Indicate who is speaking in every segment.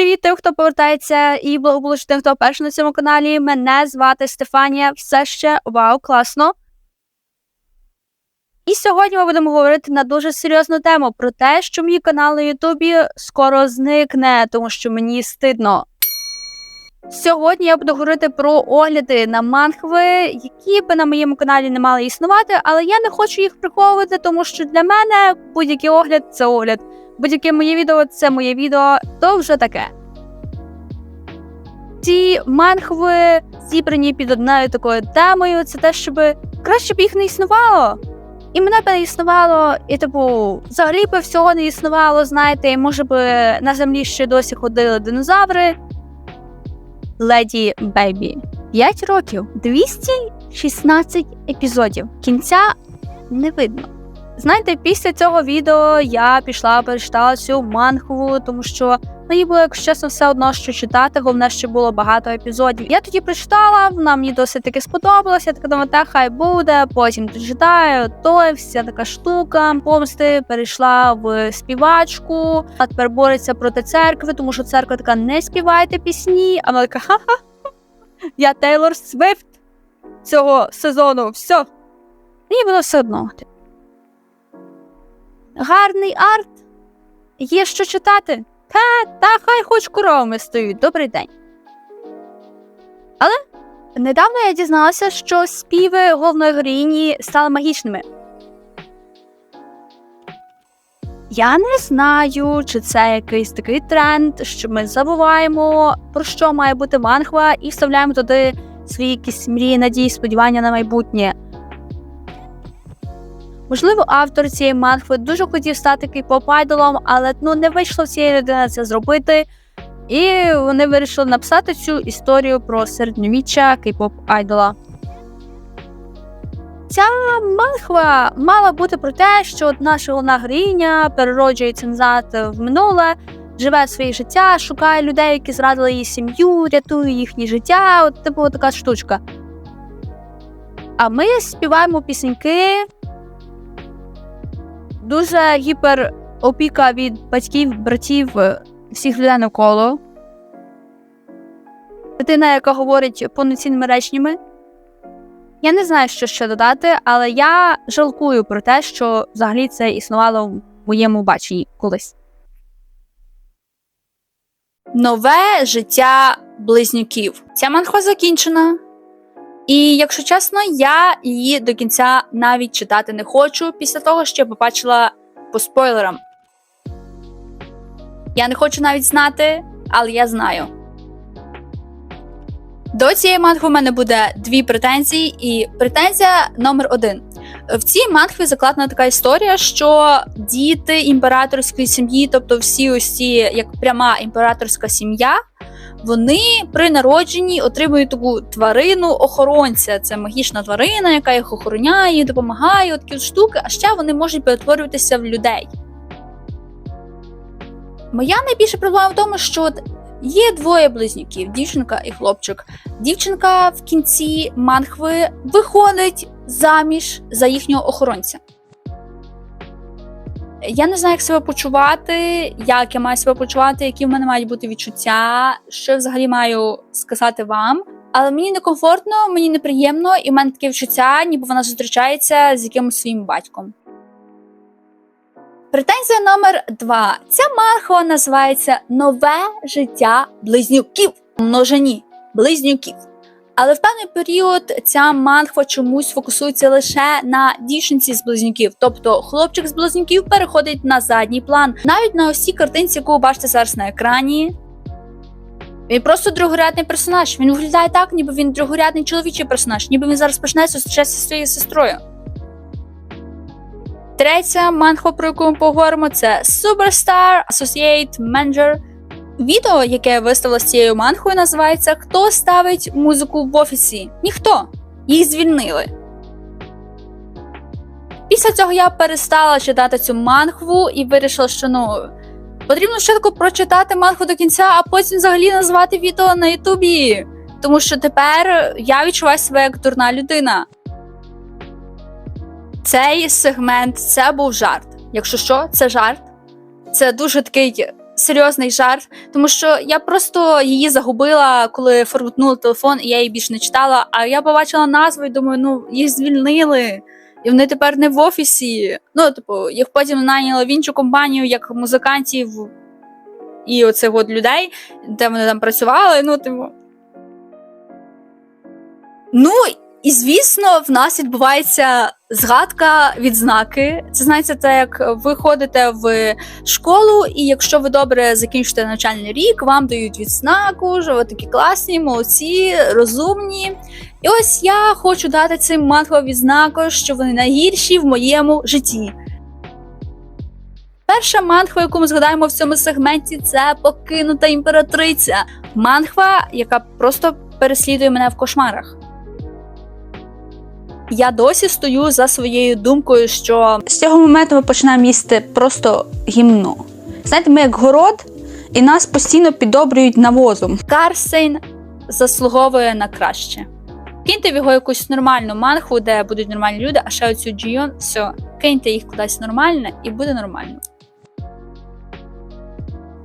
Speaker 1: Привіт тим, хто повертається, і благополучно тим, хто перший на цьому каналі. Мене звати Стефанія. Все ще вау, класно. І сьогодні ми будемо говорити на дуже серйозну тему про те, що мій канал на Ютубі скоро зникне, тому що мені стидно. Сьогодні я буду говорити про огляди на манхви, які би на моєму каналі не мали існувати, але я не хочу їх приховувати, тому що для мене будь-який огляд це огляд. Будь-яке моє відео це моє відео, то вже таке. Ці манхви зібрані під одною такою темою, це те, щоб краще б їх не існувало. І мене б не існувало, і типу, взагалі би всього не існувало, знаєте, може би на землі ще досі ходили динозаври. Леді Бейбі. 5 років, 216 епізодів. Кінця не видно. Знаєте, після цього відео я пішла, перечитала цю манхву, тому що мені було, якщо чесно, все одно, що читати, головне, що було багато епізодів. Я тоді прочитала, вона мені досить таки сподобалася. Я така думаю, та хай буде. Потім дочитаю, то вся така штука помсти перейшла в співачку, а тепер бореться проти церкви, тому що церква така не співайте пісні. А вона така ха-ха. Я Тейлор Свифт цього сезону. Все. Мені було все одно. Гарний арт. Є що читати. Та, та хай хоч коровами стоють. Добрий день. Але недавно я дізналася, що співи головної героїні стали магічними. Я не знаю, чи це якийсь такий тренд, що ми забуваємо, про що має бути манхва, і вставляємо туди свої якісь мрії, надії, сподівання на майбутнє. Можливо, автор цієї манхви дуже хотів стати кей-поп-айдолом, але ну не вийшло цієї людини це зробити. І вони вирішили написати цю історію про середньовіччя кей-поп-айдола. Ця манхва мала бути про те, що наша головна героїня перероджується назад в минуле, живе своє життя, шукає людей, які зрадили її сім'ю, рятує їхнє життя. От типу така штучка. А ми співаємо пісеньки дуже гіпер опіка від батьків, братів, е, всіх людей навколо. Дитина, яка говорить повноцінними реченнями. Я не знаю, що ще додати, але я жалкую про те, що взагалі це існувало в моєму баченні колись. Нове життя близнюків. Ця манхва закінчена. І якщо чесно, я її до кінця навіть читати не хочу після того, що я побачила по спойлерам. Я не хочу навіть знати, але я знаю. До цієї манхви в мене буде дві претензії, і претензія номер один. В цій манхві закладена така історія, що діти імператорської сім'ї, тобто всі ці як пряма імператорська сім'я, вони при народженні отримують таку тварину охоронця. Це магічна тварина, яка їх охороняє, допомагає, такі штуки, а ще вони можуть перетворюватися в людей. Моя найбільша проблема в тому, що от є двоє близнюків, дівчинка і хлопчик. Дівчинка в кінці манхви виходить заміж за їхнього охоронця. Я не знаю, як себе почувати, як я маю себе почувати, які в мене мають бути відчуття, що взагалі маю сказати вам. Але мені некомфортно, мені неприємно, і в мене таке відчуття, ніби вона зустрічається з якимось своїм батьком. Претензія номер два. Ця мархова називається Нове життя близнюків. Множині близнюків. Але в певний період ця манхва чомусь фокусується лише на дівчинці з близнюків, тобто хлопчик з близнюків переходить на задній план. Навіть на ось картинці, яку ви бачите зараз на екрані. Він просто другорядний персонаж. Він виглядає так, ніби він другорядний чоловічий персонаж, ніби він зараз почне зустрічатися зі своєю сестрою. Третя манхва, про яку ми поговоримо, це Superstar Associate Manager. Відео, яке виставила з цією манхою, називається Хто ставить музику в офісі? Ніхто. Їх звільнили. Після цього я перестала читати цю манхву і вирішила, що ну потрібно спочатку прочитати манхву до кінця, а потім взагалі назвати відео на Ютубі. Тому що тепер я відчуваю себе як дурна людина. Цей сегмент це був жарт. Якщо що, це жарт. Це дуже такий серйозний жарт, тому що я просто її загубила, коли форматнула телефон, і я її більше не читала. А я побачила назву і думаю, ну їх звільнили. І вони тепер не в офісі. Ну, типу, їх потім наняли в іншу компанію як музикантів і оцих от людей, де вони там працювали. Ну, типу. Ну, і звісно, в нас відбувається згадка відзнаки. Це знаєте, це як ви ходите в школу, і якщо ви добре закінчите навчальний рік, вам дають відзнаку, що ви такі класні, молодці, розумні. І ось я хочу дати цим манхвам відзнаку, що вони найгірші в моєму житті. Перша манхва, яку ми згадаємо в цьому сегменті, це покинута імператриця. Манхва, яка просто переслідує мене в кошмарах. Я досі стою за своєю думкою, що
Speaker 2: З цього моменту ми починаємо їсти просто гімно. Знаєте, ми як город, і нас постійно підобрюють навозом.
Speaker 1: Карсейн заслуговує на краще. Киньте в його якусь нормальну манху, де будуть нормальні люди, а ще оцю Джійон, все, киньте їх кудись нормальне і буде нормально.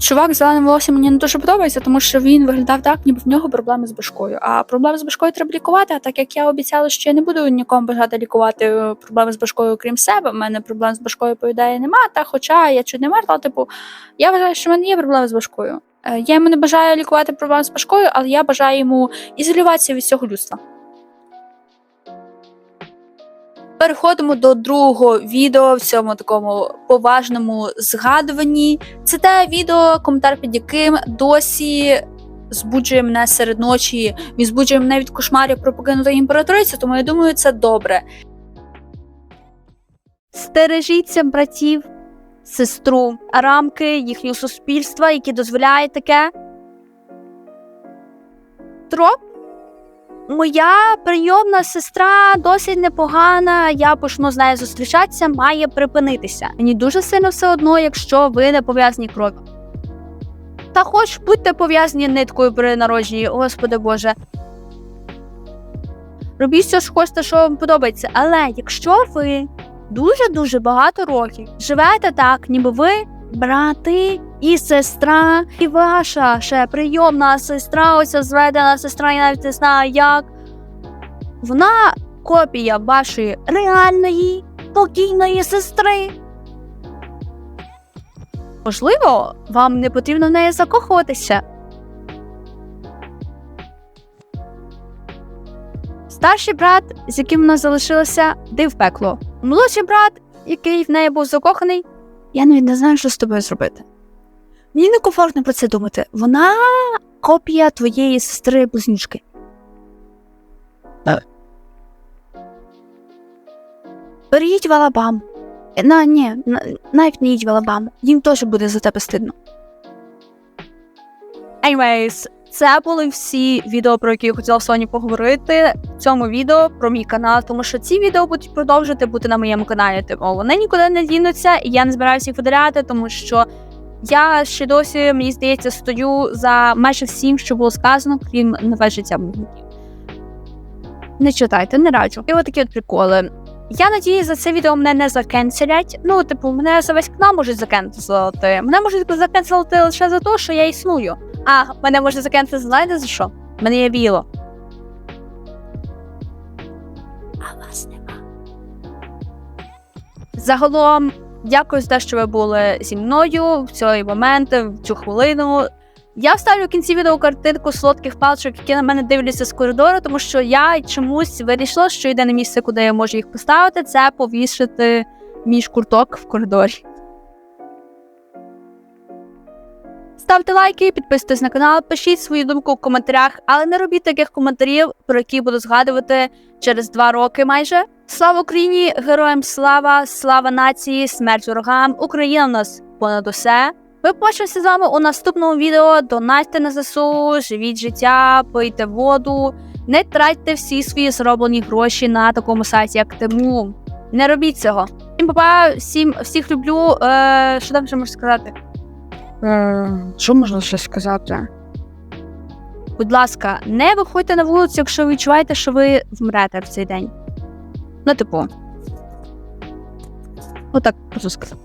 Speaker 1: Чувак з зеленим волоссям мені не дуже подобається, тому що він виглядав так, ніби в нього проблеми з башкою. А проблеми з башкою треба лікувати. А так як я обіцяла, що я не буду нікому бажати лікувати е, проблеми з башкою, крім себе. У мене проблем з башкою, по ідеї, нема. Та хоча я чуть не мертва, типу, я вважаю, що в мене є проблеми з башкою. Е, Я йому не бажаю лікувати проблеми з башкою, але я бажаю йому ізолюватися від всього людства. Переходимо до другого відео в цьому такому поважному згадуванні. Це те відео, коментар під яким досі збуджує мене серед ночі. Він збуджує мене від кошмарів про покинуту імператрицю, тому я думаю, це добре. Стережіться братів, сестру, рамки їхнього суспільства, які дозволяють таке. Троп Моя прийомна сестра досить непогана. Я почну з нею зустрічатися, має припинитися. Мені дуже сильно все одно, якщо ви не пов'язані кров'ю. Та хоч будьте пов'язані ниткою при народженні, господи Боже. Робіть все, що хочете, що вам подобається. Але якщо ви дуже-дуже багато років живете так, ніби ви брати і сестра, і ваша ще прийомна сестра, оця зведена сестра, я навіть не знаю як. Вона копія вашої реальної покійної сестри. Можливо, вам не потрібно в неї закохуватися. Старший брат, з яким вона залишилася, див пекло. Молодший брат, який в неї був закоханий, я навіть не знаю, що з тобою зробити. Мені некомфортно про це думати. Вона копія твоєї сестри близнючки. Переїдь в Алабаму. На, ні, на, навіть не їдь в Алабаму. Їм теж буде за тебе стидно. Anyways, це були всі відео, про які я хотіла сьогодні поговорити цьому відео про мій канал, тому що ці відео будуть продовжувати бути на моєму каналі. Типу, вони нікуди не дінуться, і я не збираюся їх видаляти, тому що я ще досі, мені здається, стою за майже всім, що було сказано, крім нове життя близнюків. Не читайте, не раджу. І отакі от приколи. Я надію, за це відео мене не закенселять. Ну, типу, мене за весь канал можуть закенселити. Мене можуть закенселити лише за те, що я існую. А, мене може закенселити, знаєте за що? Мене є біло. А вас нема. Загалом, дякую за те, що ви були зі мною в цей момент, в цю хвилину. Я вставлю в кінці відео картинку солодких паличок, які на мене дивляться з коридору, тому що я чомусь вирішила, що єдине місце, куди я можу їх поставити, це повішити між курток в коридорі. Ставте лайки, підписуйтесь на канал, пишіть свою думку в коментарях, але не робіть таких коментарів, про які буду згадувати через два роки майже. Слава Україні! Героям слава! Слава нації! Смерть ворогам! Україна в нас понад усе! Ми побачимося з вами у наступному відео. Донатьте на ЗСУ, живіть життя, пийте воду, не тратьте всі свої зроблені гроші на такому сайті, як Тему. Не робіть цього. Всім папа, всім всіх люблю. Е, що там ще можу сказати?
Speaker 3: Е, Що можна ще сказати?
Speaker 1: Будь ласка, не виходьте на вулицю, якщо ви відчуваєте, що ви вмрете в цей день. Ну, типу. Отак просто сказати.